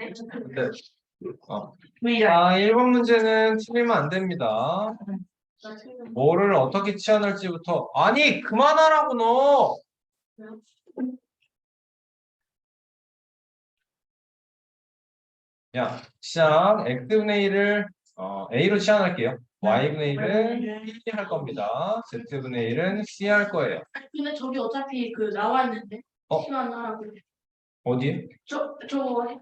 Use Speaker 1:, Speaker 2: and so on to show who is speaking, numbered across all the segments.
Speaker 1: 근데 어.
Speaker 2: 왜
Speaker 1: 자, 1번 문제는 틀리면 안 됩니다. 뭐를 어떻게 치환할지부터 아니 그만하라고 너. 야, 시작. x분의 1을 어, a로 치환할게요. y분의 1은 b 할 겁니다. z분의 1은 c 할 거예요.
Speaker 2: 근데 저기 어차피 그 나와 있는데
Speaker 1: 어?
Speaker 2: 시간 하라고
Speaker 1: 어디?
Speaker 2: 저 저거 해.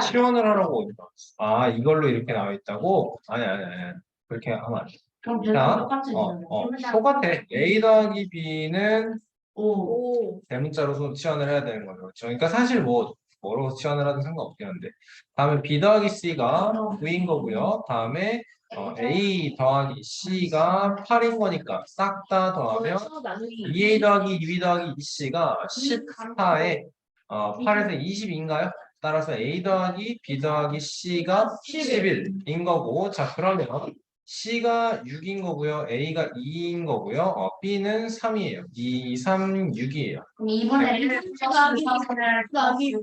Speaker 1: 치환을 하라고 어디 나왔어? 아, 이걸로 이렇게 나와 있다고? 아니, 아니, 아니. 그렇게 하면 안 돼.
Speaker 2: 그럼
Speaker 1: 자,
Speaker 2: 얘랑 똑같은
Speaker 1: 어, 어, 똑같아. a 더하기 b는
Speaker 2: 오.
Speaker 1: 대문자로 치환을 해야 되는 거죠. 그렇죠? 그러니까 사실 뭐 뭐로 치환을 하든 상관없긴 한데 다음에 b 더하기 c가 9인 거고요. 다음에 어, a 더하기 c가 8인 거니까 싹 다 더하면 2a 더하기 2b 더하기 2c가 14에 어, 8에서 22인가요? 따라서 a 더하기 b 더하기 c가 11인 거고 자 그러면 C가 6인 거고요. A가 2인 거고요. 어, B는 3이에요. 2, 3, 6이에요.
Speaker 2: 그럼 이번에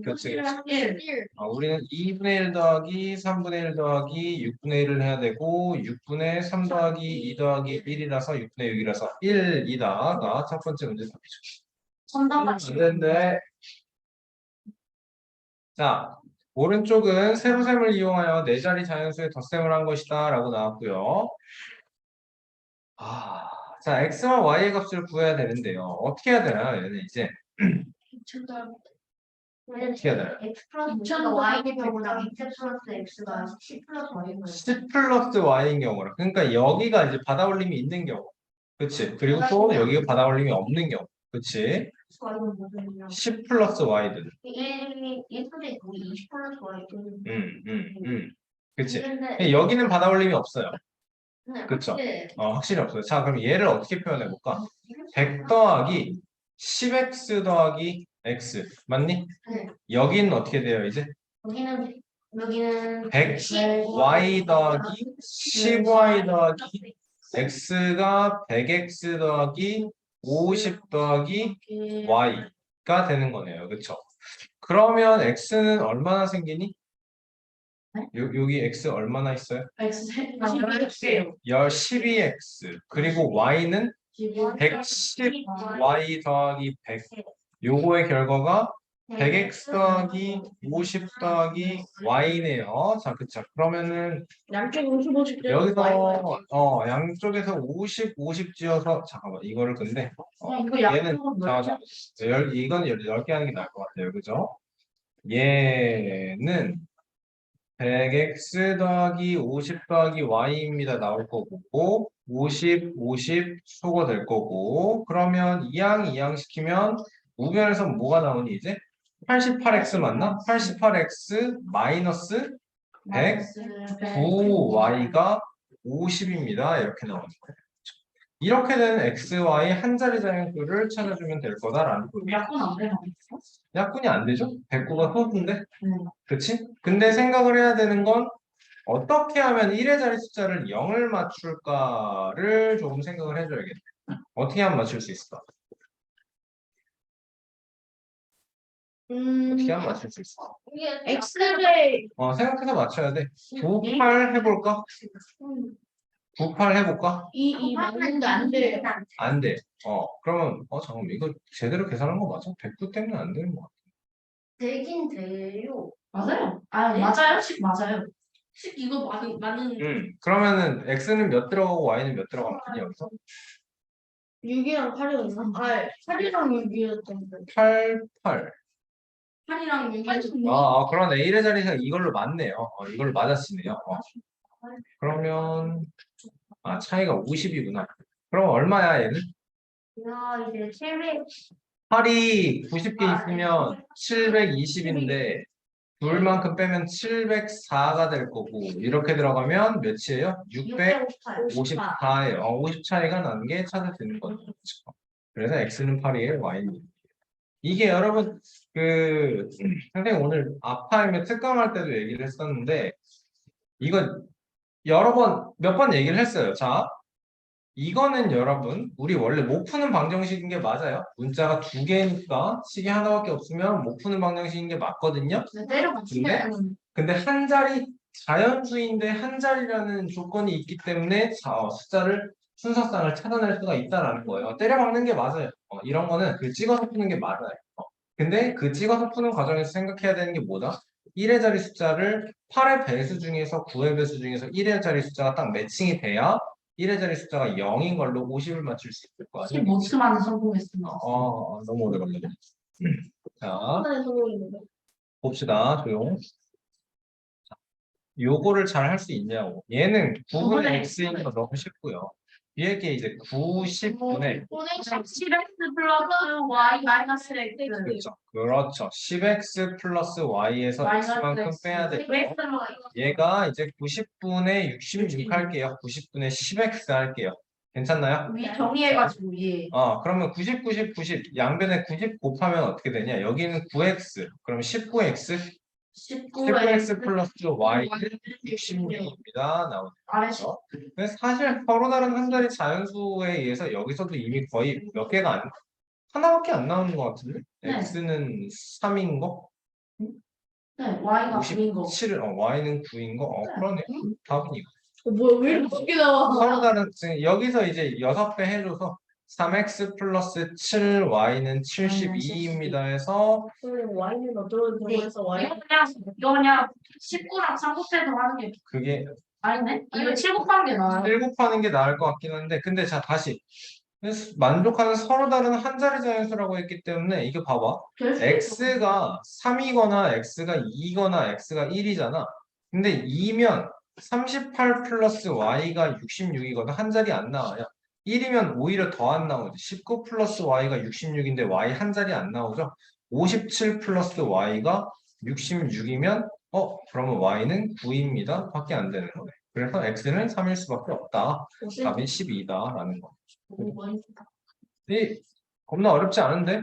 Speaker 1: 그치, 그치. 어, 우리는 2분의 1 더하기 3분의 1 더하기 6분의 1을 해야 되고 6분의 3 더하기 2 더하기 1이라서 6분의 6이라서 1이다가 첫 번째 문제 답이죠. 안 되는데 자 오른쪽은 세로셈을 이용하여 네 자리 자연수의 덧셈을 한 것이다 라고 나왔고요. 아, 자 x와 y의 값을 구해야 되는데요. 어떻게 해야 되나요? 얘는 이제 어떻게 해야 되나요?
Speaker 3: x 플러스 y의 경우랑 x 플러스 x가 10 플러스 y인 거예요.
Speaker 1: 10 플러스 y인 경우라. 그러니까 여기가 이제 받아올림이 있는 경우. 그치? 그리고 또 여기가 받아올림이 없는 경우. 그치?
Speaker 3: Y는 무슨
Speaker 1: 10 플러스 y들.
Speaker 3: 1, 1 플러스 20 플러스 y.
Speaker 1: 음, 음, 음. 그치?
Speaker 3: 근데
Speaker 1: 여기는 받아올림이 없어요.
Speaker 3: 네,
Speaker 1: 그쵸.
Speaker 3: 확실히
Speaker 1: 어, 확실히 없어요. 자, 그럼 얘를 어떻게 표현해 볼까? 100 더하기 10x 더하기 x. 맞니?
Speaker 3: 네.
Speaker 1: 여기는 어떻게 돼요, 이제?
Speaker 3: 여기는 여기는
Speaker 1: 100y 더하기 10y 더하기 x가 100x 더하기 50 더하기 y가 되는 거네요. 그쵸? 그러면 x는 얼마나 생기니? 요, 여기 x 얼마나 있어요?
Speaker 2: X
Speaker 1: 열 12x 그리고 y는 110y 더하기 100 요거의 결과가 100x 더하기 50 더하기 y네요. 자, 그쵸. 그러면은
Speaker 2: 양쪽 50, 50
Speaker 1: 여기서 어 양쪽에서 50, 50 지어서 잠깐만 이거를 근데 어,
Speaker 2: 이거
Speaker 1: 얘는 잠깐만 잠깐만. 열, 이건 10개 하는 게 나을 것 같아요. 그죠? 얘는 100x 더하기 50 더하기 y입니다. 나올 거고 50, 50 수거 될 거고 그러면 이항 이항 시키면 우변에서 뭐가 나오니 이제 88x 맞나? 88x 마이너스 100 9y가 50입니다. 이렇게 나오는 거예요. 이렇게 된 x, y 한 자리 자연수를 찾아주면 될 거다라는 거예요.
Speaker 2: 약분 안 되나?
Speaker 1: 약분이 안 되죠? 109가 소수인데?
Speaker 2: 음.
Speaker 1: 그치? 근데 생각을 해야 되는 건 어떻게 하면 1의 자리 숫자를 0을 맞출까를 조금 생각을 해줘야겠네. 어떻게 하면 맞출 수 있을까? 어떻게 하면 맞출 수?
Speaker 3: 이게
Speaker 2: X를
Speaker 1: 어, 생각해서 맞춰야 돼. 98 해볼까? 98 해볼까?
Speaker 2: 이, 이 맞는데 안 돼.
Speaker 1: 안 돼. 어, 그러면, 어, 잠깐만, 이거 제대로 계산한 거 맞아? 109 때문에 안 되는 거 같아.
Speaker 3: 되긴 돼요.
Speaker 2: 맞아요. 아,
Speaker 3: 네?
Speaker 2: 맞아요. 식 맞아요. 식 이거 맞는, 맞는.
Speaker 1: 음, 그러면은, x는 몇 들어가고 y는 몇 들어가면 되니, 여기서?
Speaker 2: 6이랑 8이었나? 아, 8이랑 6이었던데.
Speaker 1: 8, 8.
Speaker 2: 8이랑 6이었던데.
Speaker 1: 아, 아, 그러네. 1의 자리가 이걸로 맞네요. 어, 이걸로 맞았으네요. 어. 그러면, 아, 차이가 50이구나. 그럼 얼마야, 얘는?
Speaker 3: 야 이제 700
Speaker 1: 8이 90개 있으면 720인데, 둘만큼 빼면 704가 될 거고, 이렇게 들어가면 몇이에요? 600. 54예요. 어, 50 차이가 나는 게 찾아지는 거죠. 그렇죠? 그래서 x는 8이에요, y는 6. 이게 여러분 그 선생님 오늘 아파이면 특강할 때도 얘기를 했었는데 이거 여러 번 몇 번 얘기를 했어요. 자, 이거는 여러분 우리 원래 못 푸는 방정식인 게 맞아요. 문자가 두 개니까 식이 하나밖에 없으면 못 푸는 방정식인 게 맞거든요.
Speaker 3: 때려맞히네.
Speaker 1: 근데 한 자리 자연수인데 한 자리라는 조건이 있기 때문에 자, 어, 숫자를 순서상을 찾아낼 수가 있다라는 거예요. 때려박는 게 맞아요. 어, 이런 거는 그 찍어서 푸는 게 맞아요. 어, 근데 그 찍어서 푸는 과정에서 생각해야 되는 게 뭐다? 1의 자리 숫자를 8의 배수 중에서 9의 배수 중에서 1의 자리 숫자가 딱 매칭이 돼야 1의 자리 숫자가 0인 걸로 50을 맞출 수 있을 거 아니에요?
Speaker 2: 15층만에 성공했습니다.
Speaker 1: 어, 너무 오래 걸리네. 자. 봅시다. 조용. 자, 요거를 잘 할 수 있냐고. 얘는 9분의
Speaker 2: 구분의
Speaker 1: x인 거 너무 쉽고요. 뒤에게 이제 90분의
Speaker 2: 10x 플러스 y 마이너스 x.
Speaker 1: 그렇죠. 그렇죠. 10x 플러스 y에서 x만큼 빼야 돼.
Speaker 2: x로
Speaker 1: 얘가 이제 90분의 66 할게요. 90분의 10x 할게요. 괜찮나요?
Speaker 2: 위 정리해가지고 예.
Speaker 1: 어, 그러면 90, 90, 90 양변에 90 곱하면 어떻게 되냐? 여기는 9x. 그럼 19x 19x 플러스 y는 66입니다. 나오죠. 근데 사실 서로 다른 한 자리 자연수에 의해서 여기서도 이미 거의 몇 개가 안, 하나밖에 안 나오는 것 같은데?
Speaker 2: 네.
Speaker 1: x는 3인 거?
Speaker 2: 네 y가 9인 거.
Speaker 1: 57을, 어, y는 9인 거? 어, 그러네. 답은 이거.
Speaker 2: 어, 뭐야 왜 이렇게 나와?
Speaker 1: 서로 다른, 지금 여기서 이제 6배 해줘서 3x 플러스 7y는 72입니다 해서
Speaker 2: 선생님 y는 어떤
Speaker 3: 네.
Speaker 2: 경우에서 y?
Speaker 4: 이거 그냥 이거 그냥 19랑 3 곱해서 하는 게
Speaker 1: 그게
Speaker 4: 아니네? 이거 7 곱하는 게 나아요.
Speaker 1: 1 곱하는 게 나을 것 같긴 한데 근데 자 다시 만족하는 서로 다른 한 자리 자연수라고 했기 때문에 이게 봐봐 x가 3이거나 x가 2거나 x가 1이잖아 근데 2면 38 플러스 y가 66이거든 한 자리 안 나와요 1이면 오히려 더 안 나오죠 19 플러스 y가 66인데 y 한 자리 안 나오죠 57 플러스 y가 66이면 어 그러면 y는 9입니다 밖에 안 되는 거네 그래서 x는 3일 수밖에 없다 답이 12다라는 거. 이 겁나 어렵지 않은데?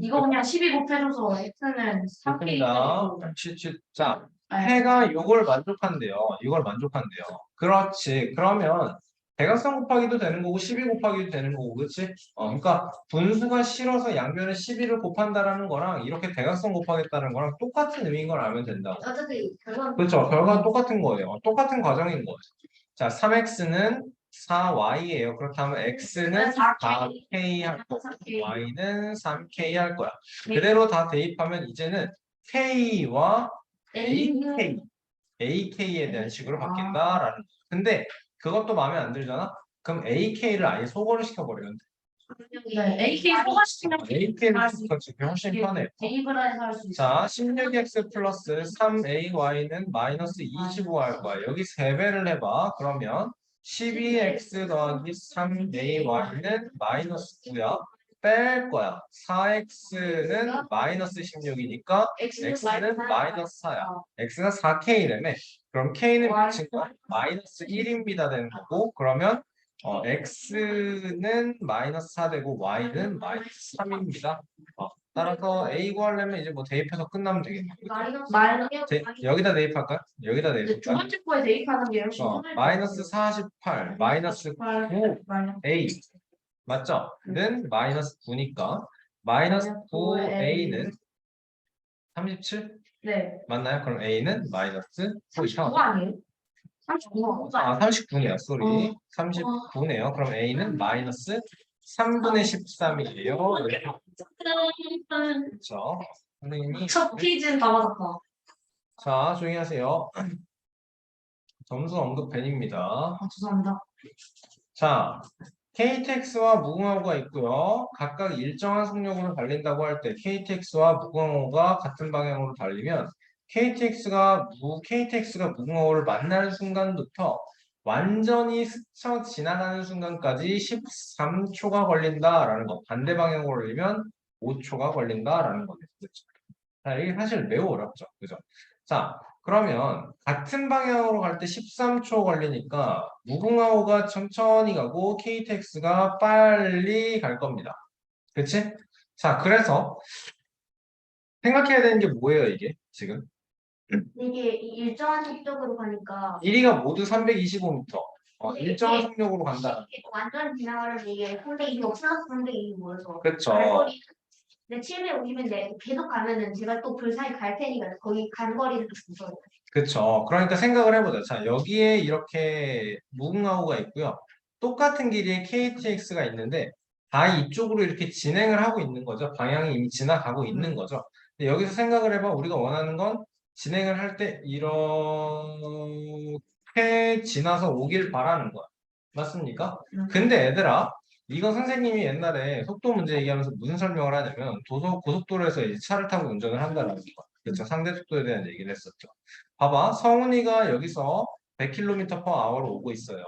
Speaker 4: 이거 그냥 12 곱해줘서 x는 3k
Speaker 1: 좋습니다. 치- 치- 자,
Speaker 4: 네.
Speaker 1: 해가 이걸 만족한대요. 이걸 만족한대요. 그렇지. 그러면 대각선 곱하기도 되는 거고 12 곱하기도 되는 거고 그렇지? 어, 그러니까 분수가 싫어서 양변에 12를 곱한다라는 거랑 이렇게 대각선 곱하겠다는 거랑 똑같은 의미인 걸 알면 된다고.
Speaker 3: 어차피 결과는
Speaker 1: 그렇죠. 결과는 똑같은 거예요. 어, 똑같은 과정인 거예요. 자, 3x는 4y예요. 그렇다면 x는 4k 할 거고 y는 3k 할 거야. 그대로 다 대입하면 이제는 k와 ak, ak에 대한 식으로 바뀐다라는 거. 근데 그것도 마음에 안 들잖아? 그럼 ak를 아예 소거를 시켜버리면 돼.
Speaker 4: 네, AK 소가시키면
Speaker 1: ak를 시켜주기 훨씬 편해요.
Speaker 4: 대입을 해서 할수 있어.
Speaker 1: 자, 16x 플러스 3ay는 마이너스 25할 거야. 여기 3배를 해봐. 그러면 12x 더하기 3ay는 마이너스 9야. 뺄 거야. 4x는 마이너스 16이니까 x는 마이너스 4야. x가 4k라며. 그럼 k는 미친 거 마이너스 1입니다 되는 거고 그러면 어, x는 마이너스 4 되고 y는 마이너스 3입니다. 어, 따라서 a 구하려면 이제 뭐 대입해서 끝나면 되겠네.
Speaker 3: 마이너스
Speaker 4: 마이너스
Speaker 1: 대- 여기다 대입할까? 여기다
Speaker 4: 근데 두
Speaker 1: 대입할까?
Speaker 4: 번째 거에 대입하는 게 훨씬
Speaker 1: 어,
Speaker 4: 편할
Speaker 1: 마이너스 48, 마이너스 9, a 맞죠? 는 마이너스 9니까 마이너스 9a는 37
Speaker 4: 네.
Speaker 1: 맞나요? 그럼 a는 마이너스 9
Speaker 4: 39 아니에요? 39.
Speaker 1: 아 39네요, 쏘리 39네요. 그럼 a는 마이너스 3분의 13이에요. 그렇죠? 선생님이
Speaker 4: 첫 퀴즈는 다 맞았다.
Speaker 1: 자 조용히 하세요. 점수 언급 벤입니다.
Speaker 4: 아, 죄송합니다.
Speaker 1: 자, KTX와 무궁화호가 있고요. 각각 일정한 속력으로 달린다고 할 때 KTX와 무궁화호가 같은 방향으로 달리면 KTX가 무 KTX가 무궁화호를 만나는 순간부터 완전히 스쳐 지나가는 순간까지 13초가 걸린다라는 거. 반대 방향으로 올리면 5초가 걸린다라는. 그렇죠? 자, 이게 사실 매우 어렵죠. 그죠? 자, 그러면 같은 방향으로 갈 때 13초 걸리니까 무궁화호가 천천히 가고 KTX가 빨리 갈 겁니다. 그치? 자, 그래서 생각해야 되는 게 뭐예요, 이게 지금?
Speaker 3: 이게 일정한 속도로 가니까
Speaker 1: 1위가 모두 325m. 어, 일정한 속력으로 간다.
Speaker 3: 이게 완전 지나가는 이게 근데 이거 플러스 근데 이게 뭐여서
Speaker 1: 그렇죠.
Speaker 3: 갈거리 근데 750은 내 계속 가면은 제가 또그 사이 갈 테니까 거기 간 거리를 무서워요.
Speaker 1: 그렇죠. 그러니까 생각을 해보자. 자, 여기에 이렇게 무궁화호가 있고요. 똑같은 길이의 KTX가 있는데 다 이쪽으로 이렇게 진행을 하고 있는 거죠. 방향이 이미 지나가고 있는 거죠. 근데 여기서 생각을 해봐. 우리가 원하는 건 진행을 할 때 이렇게 지나서 오길 바라는 거야. 맞습니까? 근데 얘들아, 이거 선생님이 옛날에 속도 문제 얘기하면서 무슨 설명을 하냐면 도서 고속도로에서 이제 차를 타고 운전을 한다는 거야. 그렇죠. 상대 속도에 대한 얘기를 했었죠. 봐봐, 성훈이가 여기서 100km/h로 오고 있어요.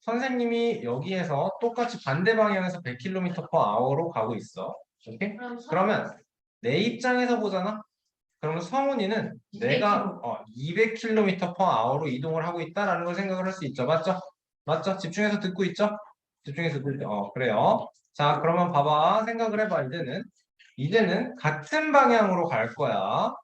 Speaker 1: 선생님이 여기에서 똑같이 반대 방향에서 100km/h로 가고 있어. 오케이? 그러면 내 입장에서 보잖아. 그러면 성훈이는 내가 어, 200km/h로 이동을 하고 있다라는 걸 생각을 할 수 있죠. 맞죠? 맞죠? 집중해서 듣고 있죠? 집중해서 있죠. 어, 그래요. 자, 그러면 봐봐. 생각을 해봐. 이제는 이제는 같은 방향으로 갈 거야.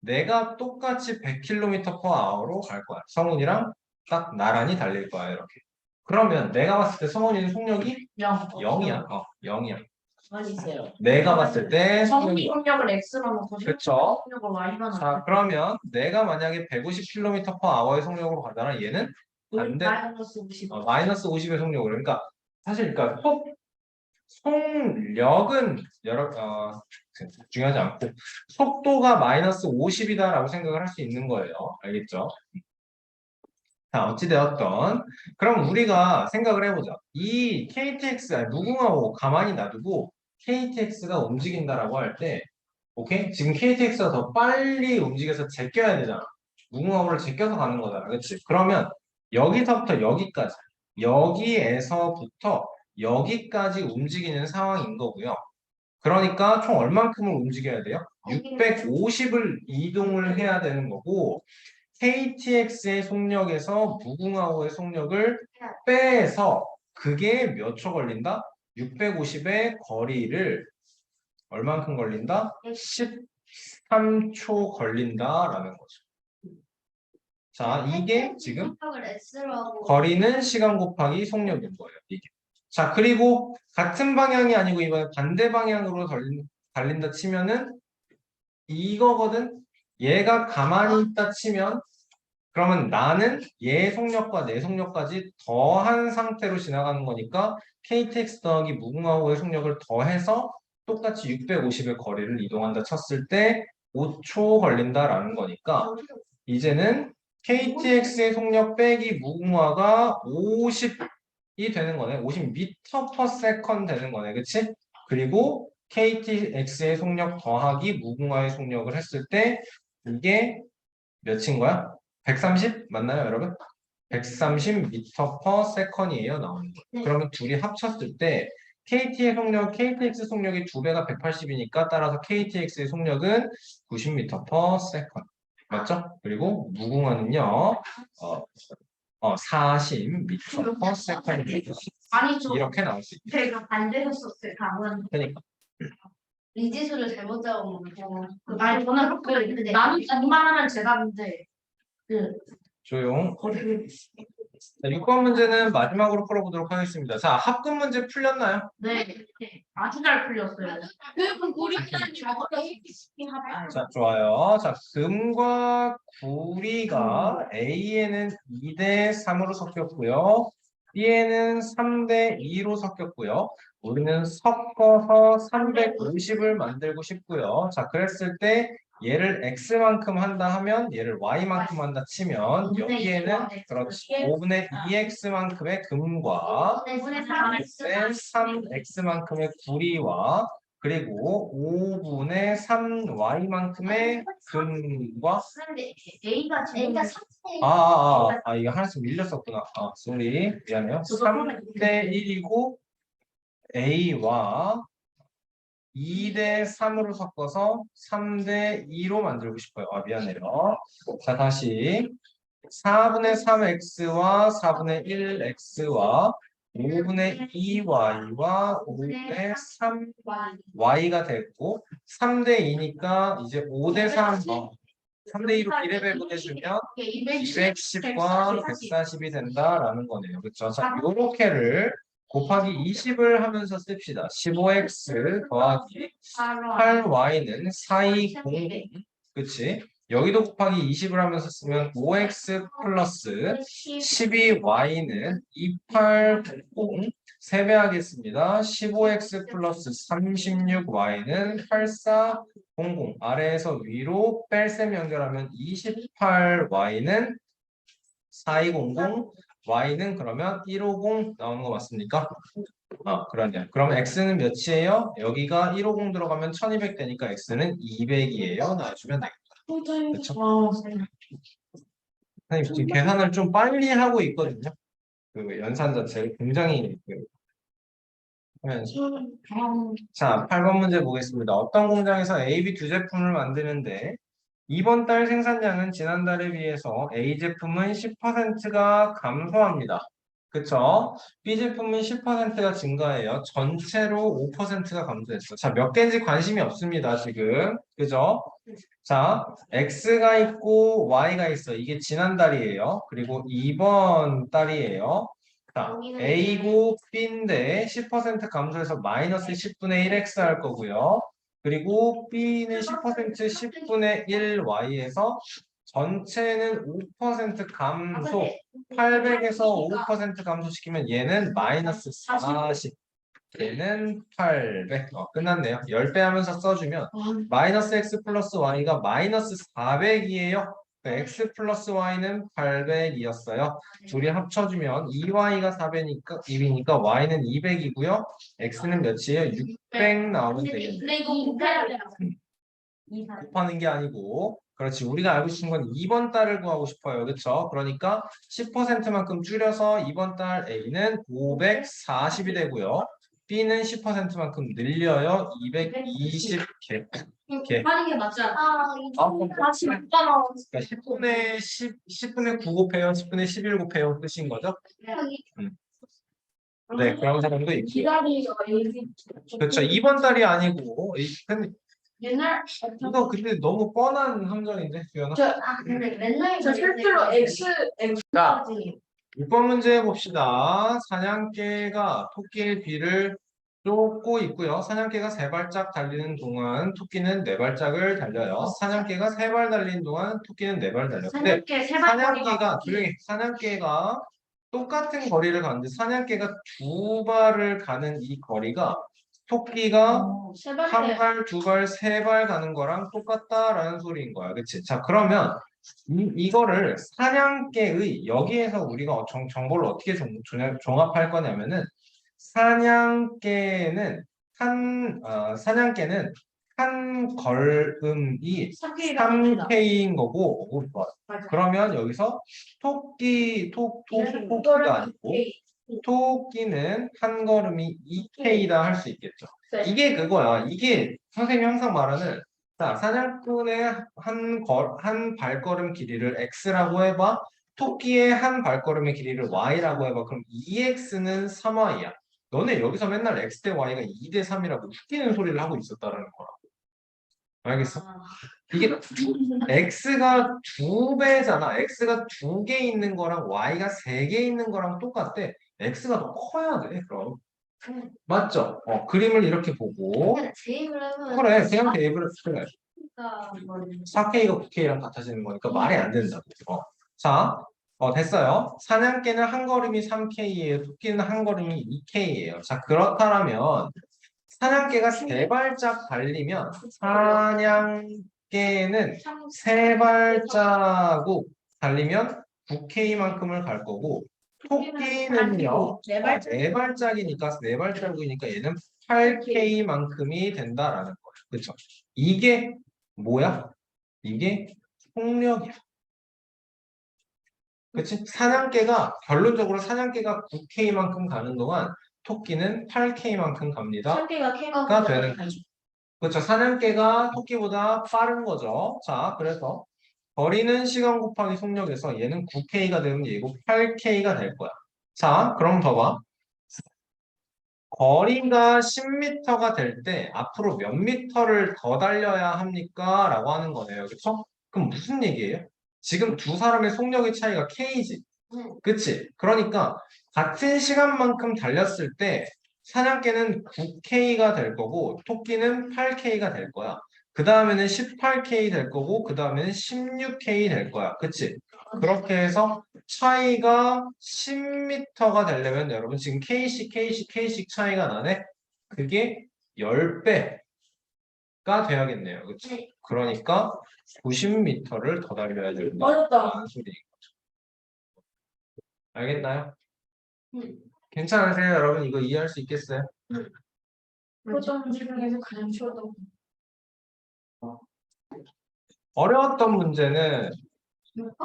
Speaker 1: 내가 똑같이 100km/h로 갈 거야. 성훈이랑 딱 나란히 달릴 거야. 이렇게. 그러면 내가 봤을 때 성훈이는 속력이 0이야. 어, 0이야.
Speaker 2: 아니세요.
Speaker 1: 내가 봤을 때 속력이
Speaker 4: 속력을 X만 놓고
Speaker 1: 그쵸.
Speaker 4: 속력을 Y만 놓고
Speaker 1: 자, 그러면 내가 만약에 150km/h의 속력으로 가잖아. 얘는 반대
Speaker 4: 마이너스 50
Speaker 1: 어, 마이너스 50의 속력으로. 그러니까 사실 그러니까 속 속력은 여러 어, 중요하지 않고 속도가 마이너스 50이다라고 생각을 할 수 있는 거예요. 알겠죠? 자, 어찌되었던 그럼 우리가 생각을 해보자. 이 KTX 아니 무궁화호 가만히 놔두고 KTX가 움직인다라고 할 때 오케이? 지금 KTX가 더 빨리 움직여서 제껴야 되잖아. 무궁화호를 제껴서 가는 거잖아. 그렇지? 그러면 여기서부터 여기까지 여기에서부터 여기까지 움직이는 상황인 거고요. 그러니까 총 얼만큼을 움직여야 돼요? 650을 이동을 해야 되는 거고 KTX의 속력에서 무궁화호의 속력을 빼서 그게 몇 초 걸린다? 650의 거리를 얼만큼 걸린다? 13초 걸린다라는 거죠. 자, 이게 지금 거리는 시간 곱하기 속력인 거예요. 이게. 자, 그리고 같은 방향이 아니고 이번에 반대 방향으로 달린, 달린다 치면은 이거거든. 얘가 가만히 있다 치면 그러면 나는 얘 속력과 내 속력까지 더한 상태로 지나가는 거니까 KTX 더하기 무궁화호의 속력을 더해서 똑같이 650의 거리를 이동한다 쳤을 때 5초 걸린다라는 거니까 이제는 KTX의 속력 빼기 무궁화가 50이 되는 거네. 50m per second 되는 거네. 그치? 그리고 KTX의 속력 더하기 무궁화의 속력을 했을 때 이게 몇인 거야? 130 맞나요, 여러분? 130m per second이에요, 나오는 거.
Speaker 3: 네.
Speaker 1: 그러면 둘이 합쳤을 때 KT의 속력, KTX 속력이 두 배가 180이니까 따라서 KTX의 속력은 90m per second. 맞죠? 그리고 무궁화는요, 어, 어 40m per second.
Speaker 4: 아니 저
Speaker 1: 이렇게 나올 수 있죠.
Speaker 3: 제가 반대로 썼어요. 강원
Speaker 1: 그러니까
Speaker 3: 리지수를 잘못 잡아먹고 그
Speaker 4: 아니 저는 그
Speaker 3: 근데
Speaker 4: 나는 이만하면 제답인데 그
Speaker 1: 조용. 자, 6번 문제는 마지막으로 풀어보도록 하겠습니다. 자, 합금 문제 풀렸나요?
Speaker 4: 네 아주 잘 풀렸어요.
Speaker 2: 그럼 우리는 저거
Speaker 1: 자, 좋아요. 자, 금과 구리가 A에는 2대 3으로 섞였고요. B에는 3대 2로 섞였고요. 우리는 섞어서 350을 만들고 싶고요. 자, 그랬을 때 얘를 X만큼 한다 하면 얘를 Y만큼 한다 치면 여기에는 그렇지.
Speaker 3: X.
Speaker 1: 5분의 2X만큼의 금과
Speaker 3: 5분의
Speaker 1: 3x만큼의 구리와 그리고 5분의 3y만큼의 금과
Speaker 3: 3대
Speaker 1: 아, 아, 아, 아, 이거 하나씩 밀렸었구나. 아, 쏘리. 미안해요.
Speaker 4: 저도
Speaker 1: 3대 1이고 A와 2대 3으로 섞어서 3대 2로 만들고 싶어요. 아, 미안해요. 자, 다시 4분의 3x와 4분의 1x와 5분의 2y와 5분의 3y가 됐고 3대 2니까 이제 5대 3 어, 3대 2로 비례 배분해주면 210과 140이 된다라는 거네요. 그렇죠? 자, 요렇게를 곱하기 20을 하면서 씁시다. 15x 더하기 8y는 4200 그치? 여기도 곱하기 20을 하면서 쓰면 5x 플러스 12y는 2890 세배 하겠습니다. 15x 플러스 36y는 8400 아래에서 위로 뺄셈 연결하면 28y는 4200 y는 그러면 150 나오는 거 맞습니까? 아 그러네요. 그럼 x는 몇이에요? 여기가 150 들어가면 1200 되니까 x는 200이에요. 나와주면 되겠다. 그렇죠? 선생님 지금 계산을 좀 빨리 하고 있거든요. 그 연산 자체를 굉장히 그 하면서. 자, 8번 문제 보겠습니다. 어떤 공장에서 A, B 두 제품을 만드는데 이번 달 생산량은 지난달에 비해서 A 제품은 10%가 감소합니다. 그쵸? B 제품은 10%가 증가해요. 전체로 5%가 감소했어. 자, 몇 개인지 관심이 없습니다, 지금. 그죠? 자, X가 있고 Y가 있어. 이게 지난달이에요. 그리고 이번 달이에요. 자, A고 B인데 10% 감소해서 마이너스 10분의 1X 할 거고요. 그리고 B는 10% 10분의 1Y에서 전체는 5% 감소. 800에서 5% 감소시키면 얘는 마이너스 40. 얘는 800. 어, 끝났네요. 10배 하면서 써주면 마이너스 x 플러스 y가 마이너스 400이에요. X 플러스 y는 800이었어요. 둘이 합쳐주면 2y가 400이니까 2이니까 y는 200이고요. x는 몇이에요? 600 나오면 되겠네요.
Speaker 4: 근데 이거 곱해야 돼.
Speaker 1: 곱하는 게 아니고 그렇지 우리가 알고 싶은 건 이번 달을 구하고 싶어요 그렇죠 그러니까 10%만큼 줄여서 이번 달 A는 540이 되고요 B는 10%만큼 늘려요 220개 개.
Speaker 4: 하는 게 맞지 않아?
Speaker 3: 아,
Speaker 1: 아, 그럼
Speaker 4: 다시 못 따라.
Speaker 1: 그러니까 10분의 10, 10분의 9 곱해요 10분의 11 곱해요 뜻인 거죠 네 그런 사람도 있고
Speaker 4: 기다리가 여기.
Speaker 1: 그렇죠 이번 달이 아니고 이- 근데
Speaker 4: 옛날
Speaker 1: 이거 근데 너무 뻔한 함정인데 주연아
Speaker 3: 아, 근데 맨날
Speaker 4: 저 실제로 X X
Speaker 1: 자 6번 문제 봅시다. 사냥개가 토끼의 뒤를 쫓고 있고요. 사냥개가 세 발짝 달리는 동안 토끼는 네 발짝을 달려요. 사냥개가 세 발 달리는 동안 토끼는 네 발 달려요. 근데
Speaker 4: 사냥개 세 발
Speaker 1: 사냥개가 조용히 사냥개가 똑같은 거리를 가는데 사냥개가 두 발을 가는 이 거리가 토끼가
Speaker 4: 세발
Speaker 1: 한 발, 두 발, 세 발 가는 거랑 똑같다라는 소리인 거야. 그치? 자, 그러면 이, 이거를 사냥개의 여기에서 우리가 정, 정보를 어떻게 종, 종- 종합할 거냐면은 사냥개는 한 어, 사냥개는 한 걸음이 3K인 거고 오, 좋아.
Speaker 4: 맞아.
Speaker 1: 그러면 여기서 토끼 토, 토, 토끼가 아니고 토끼는 한 걸음이 2K다 할 수 있겠죠.
Speaker 4: 네.
Speaker 1: 이게 그거야. 이게 선생님이 항상 말하는 자, 사냥꾼의 한 걸, 한 발걸음 길이를 X라고 해봐. 토끼의 한 발걸음의 길이를 Y라고 해봐. 그럼 2X는 3Y야. 너네 여기서 맨날 X 대 Y가 2 대 3이라고 웃기는 소리를 하고 있었다는 거라고. 알겠어? 이게 x가 두 배잖아. x가 두 개 있는 거랑 y가 세 개 있는 거랑 똑같대. x가 더 커야 돼. 그럼 맞죠? 어, 그림을 이렇게 보고
Speaker 3: 제입을 하면
Speaker 1: 그래 그냥 대입을 그래. 4K가 9K랑 같아지는 거니까 말이 안 된다고. 어. 자, 어, 됐어요. 사냥개는 한 걸음이 3K예요. 토끼는 한 걸음이 2K예요. 자, 그렇다면 사냥개가 세 발짝 달리면 사냥개는 세 발자국 달리면 9K만큼을 갈 거고 토끼는요
Speaker 4: 네
Speaker 1: 어,
Speaker 4: 발짝.
Speaker 1: 네 발짝이니까 네 발자국이니까 얘는 8K만큼이 된다라는 거예요. 그렇죠? 이게 뭐야? 이게 속력이야. 그치? 사냥개가 결론적으로 사냥개가 9K만큼 가는 동안 토끼는 8K만큼 갑니다.
Speaker 4: 상대가 K가
Speaker 1: 가 되는 거죠. 그렇죠. 사냥개가 토끼보다 빠른 거죠. 자, 그래서 거리는 시간 곱하기 속력에서 얘는 9K가 되면 얘고 8K가 될 거야. 자, 그럼 더 봐. 거리가 10m가 될 때 앞으로 몇 미터를 더 달려야 합니까? 라고 하는 거네요. 그렇죠? 그럼 무슨 얘기예요? 지금 두 사람의 속력의 차이가 K지.
Speaker 3: 네.
Speaker 1: 그치? 그러니까 같은 시간만큼 달렸을 때 사냥개는 9K가 될 거고 토끼는 8K가 될 거야. 그 다음에는 18K 될 거고 그 다음에는 16K 될 거야. 그치? 그렇게 해서 차이가 10m가 되려면 여러분 지금 K씩 K씩 K씩 차이가 나네? 그게 10배 가 돼야겠네요. 그치?
Speaker 3: 네.
Speaker 1: 그러니까 90m를 더 달려야 된다.
Speaker 4: 어렵다.
Speaker 1: 알겠나요?
Speaker 3: 음.
Speaker 1: 괜찮으세요, 여러분? 이거 이해할 수 있겠어요?
Speaker 4: 고정 문제 중에서 가장 쉬웠던 거.
Speaker 1: 어려웠던 문제는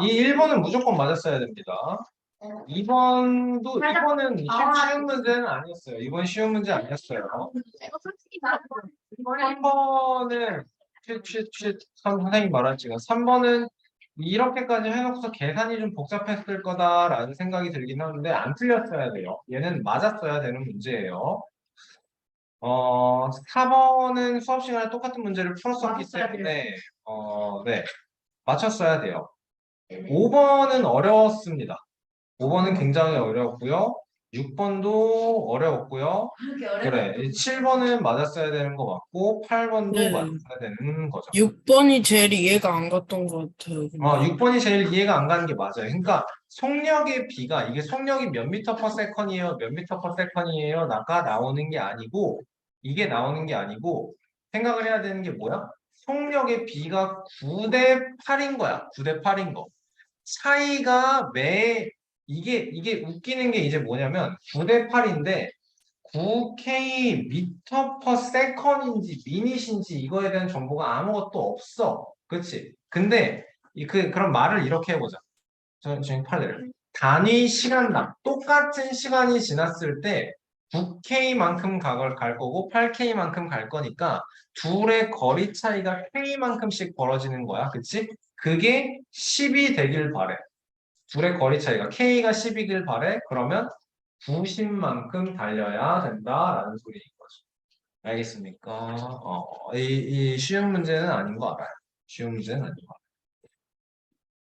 Speaker 1: 이 1번은 무조건 맞았어야 됩니다. 2번도
Speaker 3: 맞아.
Speaker 1: 2번은
Speaker 3: 아.
Speaker 1: 쉬운 문제는 아니었어요. 2번 쉬운 문제 아니었어요.
Speaker 2: 이거 솔직히 이번에
Speaker 1: 3번은 쉿쉿쉿 선생님 말했지만 3번은 이렇게까지 해놓고서 계산이 좀 복잡했을 거다라는 생각이 들긴 하는데 안 틀렸어야 돼요. 얘는 맞았어야 되는 문제예요. 어, 4번은 수업 시간에 똑같은 문제를 풀었었기 때문에 어, 네. 맞췄어야 돼요.
Speaker 3: 네.
Speaker 1: 5번은 어려웠습니다. 5번은 굉장히 어려웠고요. 6번도 어려웠고요.
Speaker 3: 어려워.
Speaker 1: 그래. 7번은 맞았어야 되는 거 맞고 8번도
Speaker 5: 네.
Speaker 1: 맞았어야 되는 거죠.
Speaker 5: 6번이 제일 이해가 안 갔던 것 같아요.
Speaker 1: 어, 6번이 제일 이해가 안 가는 게 맞아요. 그러니까 속력의 비가 이게 속력이 몇 미터 퍼 세컨이에요, 몇 미터 퍼 세컨이에요, 나가 나오는 게 아니고 이게 나오는 게 아니고 생각을 해야 되는 게 뭐야? 속력의 비가 9대 8인 거야. 9대 8인 거. 차이가 매 이게 이게 웃기는 게 이제 뭐냐면 9대 8인데 9K 미터 퍼 세컨인지 미닛인지 이거에 대한 정보가 아무것도 없어. 그렇지? 근데 이 그 그런 말을 이렇게 해보자. 저 지금 팔을 단위 시간당 똑같은 시간이 지났을 때 9K만큼 갈, 갈 거고 8K만큼 갈 거니까 둘의 거리 차이가 K만큼씩 벌어지는 거야. 그치? 그게 10이 되길 바래. 둘의 거리 차이가 K가 10이길 바래. 그러면 90만큼 달려야 된다라는 소리인 거죠. 알겠습니까? 어, 이, 이 쉬운 문제는 아닌 거 알아요. 쉬운 문제는 아닌 거 알아요.